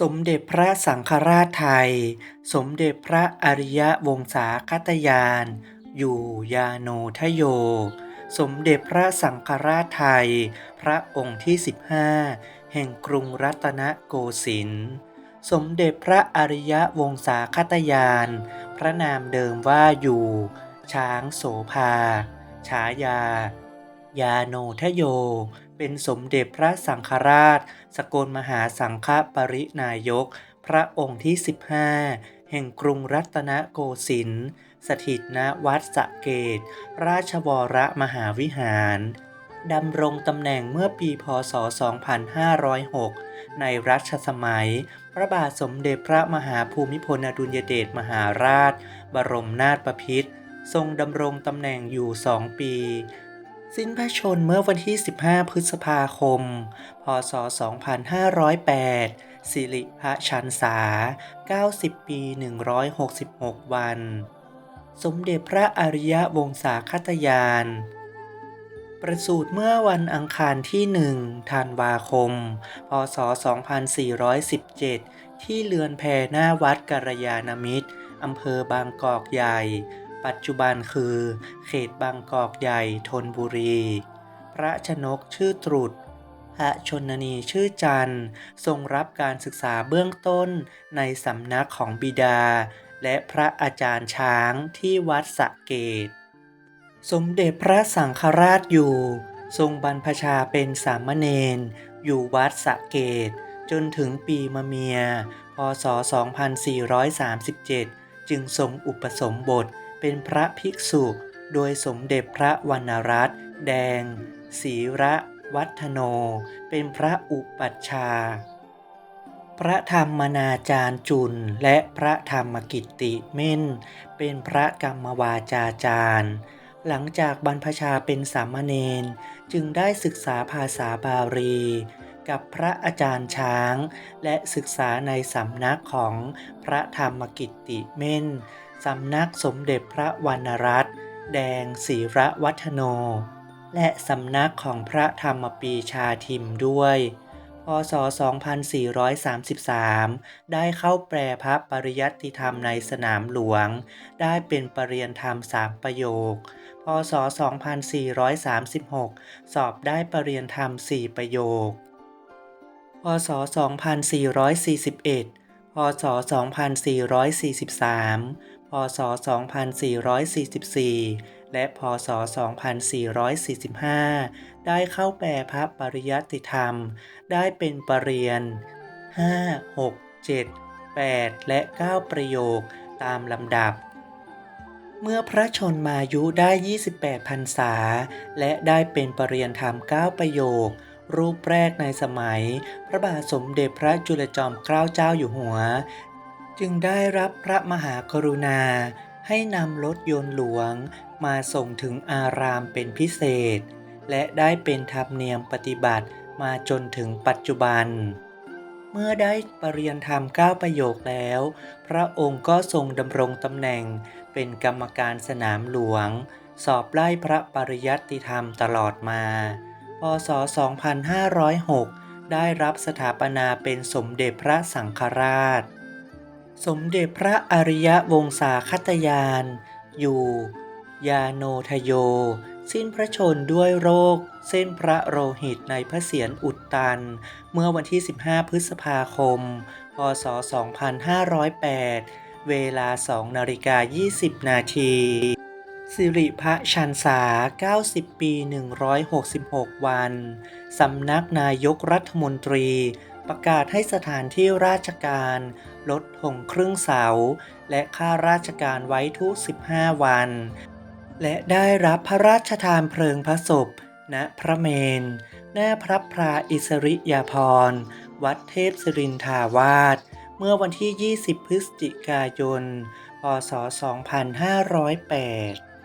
สมเด็จพระสังฆราชไทย สมเด็จพระอริยวงศาคตยาน อยู่ยาโนทโย สมเด็จพระสังฆราชไทย พระองค์ที่ 15 แห่งกรุงรัตนโกสินทร์ สมเด็จพระอริยวงศาคตยาน พระนามเดิมว่าอยู่ ช้างโสภา ฉายา ยาโนทโย เป็นสมเด็จพระสังฆราช สกลมหาสังฆปรินายก พระองค์ที่ 15 แห่งกรุงรัตนโกสินทร์สถิตณวัดสะเกต ราชวรมหาวิหารดำรงตำแหน่งเมื่อปีพศ 2506 ในรัชสมัย พระบาทสมเด็จพระมหาภูมิพลอดุลยเดชมหาราช บรมนาถบพิตรทรงดำรงตำแหน่งอยู่สองปี สิ้นพระชนเมื่อวันที่ 15 พฤษภาคม พศ 2508 สิริพระชันษา 90 ปี 166 วัน สมเด็จพระอริยวงศาคตยาน ประสูติเมื่อวันอังคารที่หนึ่งธันวาคม พศ 2417 ที่เรือนแพหน้าวัดกัลยาณมิตร อำเภอบางกอกใหญ่ ปัจจุบันคือ เขตบางกอกใหญ่ธนบุรี พระชนกชื่อตรุษพระชนนีชื่อจันทร์ทรงรับการศึกษาเบื้องต้นในสำนักของบิดา และพระอาจารย์ช้างที่วัดสะเกต สมเด็จพระสังฆราชอยู่ ทรงบรรพชาเป็นสามเณรอยู่วัดสะเกต จนถึงปีมะเมีย พศ 2437 จึงทรงอุปสมบท เป็นพระภิกษุโดยสมเด็จพระวรรณรัตน์แดงศีระวัฒโน เป็นพระอุปัชฌาย์พระธรรมนาจารย์จุลและพระธรรมกิตติเม่น เป็นพระกรรมวาจาจารย์ หลังจากบรรพชาเป็นสามเณรจึงได้ศึกษาภาษาบาลี กับพระอาจารย์ช้าง และศึกษาในสำนักของพระธรรมกิตติเม่น สำนักสมเด็จพระวรรณรัตน์แดงศรีระวัฒโน และสำนักของพระธรรมปีชาทิมด้วย พศ 2433 ได้เข้าแปลพระปริยัติธรรมในสนามหลวง ได้เป็นปรริยนธรรมสามประโยค พศ 2436 สอบได้ปรริยนธรรม4ประโยค พศ 2441 พศ 2443 พศ 2444 และพศ 2445 ได้เข้าแปลพระปริยัติธรรม ได้เป็นปรริยน 5 6 7 8 และ 9 ประโยคตามลำดับ เมื่อพระชนมายุได้ 28พรรษา และได้เป็นปรริยนธรรม 9 ประโยครูปแรกในสมัย พระบาทสมเด็จพระจุลจอมเกล้าเจ้าอยู่หัว จึงได้รับพระมหากรุณา ให้นำรถยนต์หลวงมาส่งถึงอารามเป็นพิเศษ และได้เป็นธรรมเนียมปฏิบัติมาจนถึงปัจจุบัน เมื่อได้ปรริยนธรรม 9 ประโยคแล้ว พระองค์ก็ทรงดำรงตำแหน่งเป็นกรรมการสนามหลวง สอบไล่พระปริยัติธรรมตลอดมา พศ 2506 ได้รับสถาปนาเป็นสมเด็จพระสังฆราช สมเด็จพระอริยวงศาคตยาน อยู่ ยาโนทโย สิ้นพระชนด้วยโรค เส้นพระโลหิตในพระเศียรอุดตัน เมื่อวันที่ 15 พฤษภาคม พศ 2508 เวลา 2 นาฬิกา 20 นาที สิริพระชันษา 90 ปี 166 วัน สำนักนายกรัฐมนตรี ประกาศให้สถานที่ราชการ ลดธงครึ่งเสา และค่าราชการไว้ทุก 15 วัน และได้รับพระราชทานเพลิงพระศพ ณ พระเมน หน้าพระพราอิสริยาภรณ์ วัดเทพศิรินทาวาส เมื่อวันที่ 20 พฤศจิกายน พศ 2508